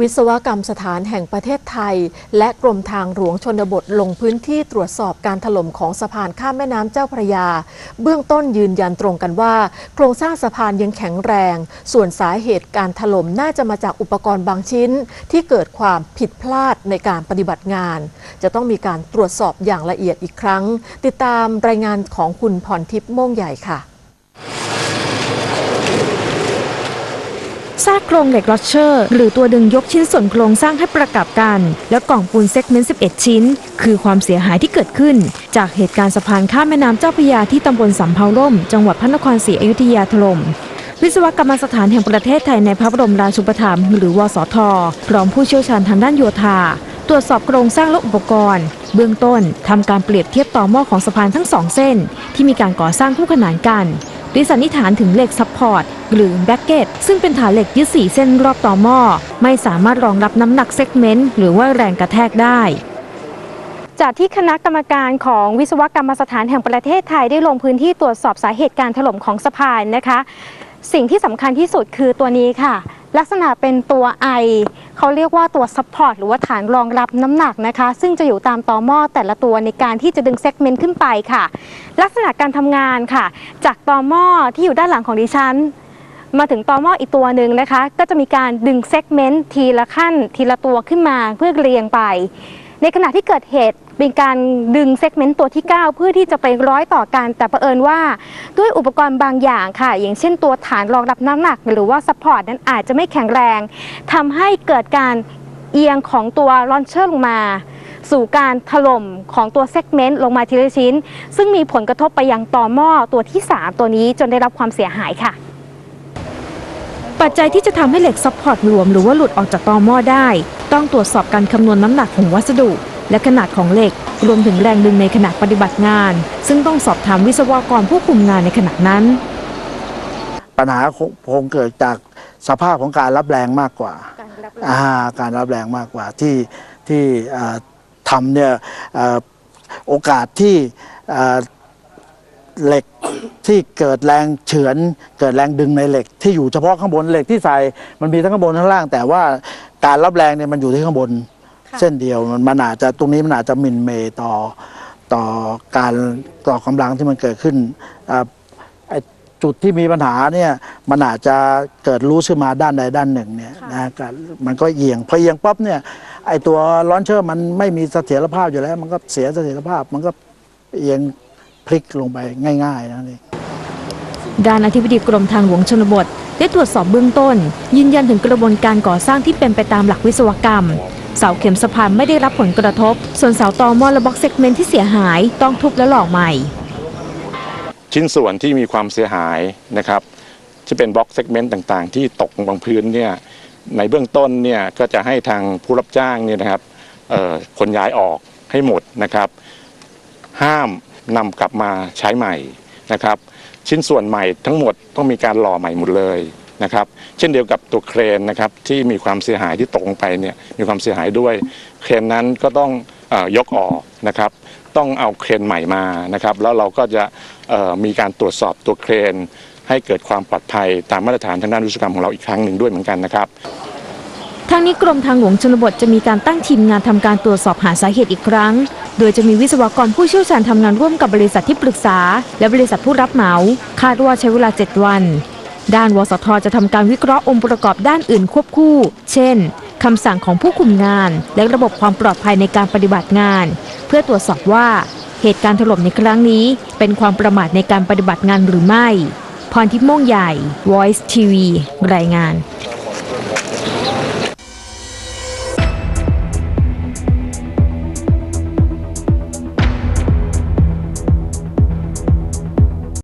วิศวกรรมสถานแห่งประเทศไทย และกรมทางหลวงชนบทลงพื้นที่ตรวจสอบการถล่มของสะพานข้ามแม่น้ำเจ้าพระยา เบื้องต้นยืนยันตรงกันว่า โครงสร้างสะพานยังแข็งแรง ส่วนสาเหตุการถล่มน่าจะมาจากอุปกรณ์บางชิ้น ที่เกิดความผิดพลาดในการปฏิบัติงาน จะต้องมีการตรวจสอบอย่างละเอียดอีกครั้ง ติดตามรายงานของคุณพรทิพย์โม่งใหญ่ค่ะ ซากโครงเหล็กลอชเชอร์ หรือตัวดึงยกชิ้นส่วนโครงสร้างให้ประกับกัน และกล่องปูนเซกเมนต์ 11 ชิ้น คือความเสียหายที่เกิดขึ้น จากเหตุการณ์สะพานข้ามแม่น้ำเจ้าพระยาที่ตำบลสำเภาล่ม จังหวัดพระนครศรีอยุธยาถล่มวิศวกรรมสถานแห่งประเทศไทยในพระบรมราชูปถัมภ์หรือวสท พร้อมผู้เชี่ยวชาญทางด้านโยธา ตรวจสอบโครงสร้างและอุปกรณ์ เบื้องต้นทำการเปรียบเทียบต่อหม้อของสะพานทั้งสองเส้น ที่มีการก่อสร้างคู่ขนานกัน โดยสันนิษฐานถึงเหล็กซัพพอร์ตหรือแบ็กเก็ตซึ่งเป็นฐานเหล็กยึดสี่เส้นรอบต่อหม้อ ไม่สามารถรองรับน้ำหนักเซกเมนต์หรือว่าแรงกระแทกได้จากที่คณะกรรมการของวิศวกรรมสถานแห่งประเทศไทยได้ลงพื้นที่ตรวจสอบสาเหตุการถล่มของสะพานนะคะ สิ่งที่สำคัญที่สุดคือตัวนี้ค่ะ ลักษณะเป็นตัวไอเขาเรียกว่าตัวซัพพอร์ตหรือว่าฐานรองรับน้ำหนักนะคะ ซึ่งจะอยู่ตามตอหม้อแต่ละตัวในการที่จะดึงเซกเมนต์ขึ้นไปค่ะ ลักษณะการทำงานค่ะ จากตอหม้อที่อยู่ด้านหลังของดิฉัน มาถึงตอหม้ออีกตัวหนึ่งนะคะ ก็จะมีการดึงเซกเมนต์ทีละขั้น ทีละตัวขึ้นมาเพื่อเรียงไป ในขณะที่เกิดเหตุ เป็นการดึงเซกเมนต์ตัวที่ 9 เพื่อที่จะไปร้อยต่อกัน แต่เผอิญว่าด้วยอุปกรณ์บางอย่างค่ะ อย่างเช่นตัวฐานรองรับน้ำหนัก หรือว่าซัพพอร์ตนั้นอาจจะไม่แข็งแรงทำให้เกิดการเอียงของตัวลอนเชอร์ลงมาสู่การถล่มของตัวเซกเมนต์ลงมาทีละชิ้น ซึ่งมีผลกระทบไปยังต่อหม้อตัวที่ 3 ตัวนี้จนได้รับความเสียหายค่ะ ปัจจัยที่จะทำให้เหล็กซัพพอร์ตหลวม หรือว่าหลุดออกจากตอหม้อได้ ต้องตรวจสอบการคำนวณน้ำหนักของวัสดุ และขนาดของเหล็ก รวมถึงแรงดึงในขณะปฏิบัติงาน ซึ่งต้องสอบถามวิศวกรผู้คุมงานในขณะนั้น ปัญหาคงคงเกิดจากสภาพของการรับแรงมากกว่าอ่าการรับแรงมากกว่าที่ที่อ่าทำเนี่ยอ่าโอกาสที่อ่าเหล็กที่เกิดแรงเฉือน เกิดแรงดึงในเหล็ก ที่อยู่เฉพาะข้างบนเหล็กที่ใส่มันมีทั้งข้างบนข้างล่าง แต่ว่าการรับแรงเนี่ยมันอยู่ที่ข้างบนค่ะ เส้นเดียวมันมันอาจจะตรงนี้มันอาจจะหมินเมย์ต่อต่อการต่อกำลังที่มันเกิดขึ้นอ่าไอ้จุดที่มีปัญหาเนี่ยมันอาจจะเกิดรู้ขึ้นมาด้านใดด้านหนึ่งเนี่ยค่ะนะก็มันก็เอียงพอเอียงปั๊บเนี่ยไอ้ตัวลอนเชอร์มันไม่มีเสถียรภาพอยู่แล้ว มันก็เสียเสถียรภาพมันก็เอียงพลิกลงไปง่ายๆนั่นเองด้านอธิบดีกรมทางหลวงชนบท ได้ตรวจสอบเบื้องต้น ยืนยันถึงกระบวนการก่อสร้างที่เป็นไปตามหลักวิศวกรรม เสาเข็มสะพานไม่ได้รับผลกระทบ ส่วนเสาตอมอและบล็อกเซกเมนต์ที่เสียหายต้องทุบและหล่อใหม่ ชิ้นส่วนที่มีความเสียหายนะครับที่เป็นบล็อกเซกเมนต์ต่างๆ ที่ตกลงบนพื้นเนี่ยในเบื้องต้นเนี่ยก็จะให้ทางผู้รับจ้างเนี่ยนะครับเอ่อขนย้ายออกให้หมดนะครับ ห้ามนำกลับมาใช้ใหม่นะครับ ชิ้นส่วนใหม่ทั้งหมดต้องมีการหล่อใหม่หมดเลย นะครับ เช่นเดียวกับตัวเครนนะครับที่มีความเสียหายที่ตกลงไปเนี่ยมีความเสียหายด้วย เครนนั้นก็ต้องอยกออกนะครับ ต้องเอาเครนใหม่มานะครับ แล้วเราก็จะมีการตรวจสอบตัวเครน ให้เกิดความปลอดภัยตามมาตรฐานทางด้านวิศวกรรมของเราอีกครั้งหนึ่งด้วยเหมือนกันนะครับทางนี้กรมทางหลวงชนบทจะมีการตั้งทีมงานทำการตรวจสอบหาสาเหตุอีกครั้ง โดยจะมีวิศวกรผู้เชี่ยวชาญทำงานร่วมกับบริษัทที่ปรึกษา และบริษัทผู้รับเหมา คาดว่าใช้เวลา 7 วัน ด้านวสทจะทำการวิเคราะห์องค์ประกอบด้านอื่นควบคู่ เช่นคำสั่งของผู้คุมงาน และระบบความปลอดภัยในการปฏิบัติงาน เพื่อตรวจสอบว่าเหตุการณ์ถล่มในครั้งนี้ เป็นความประมาทในการปฏิบัติงานหรือไม่ พรทิพย์ม่วงใหญ่ Voice TV รายงาน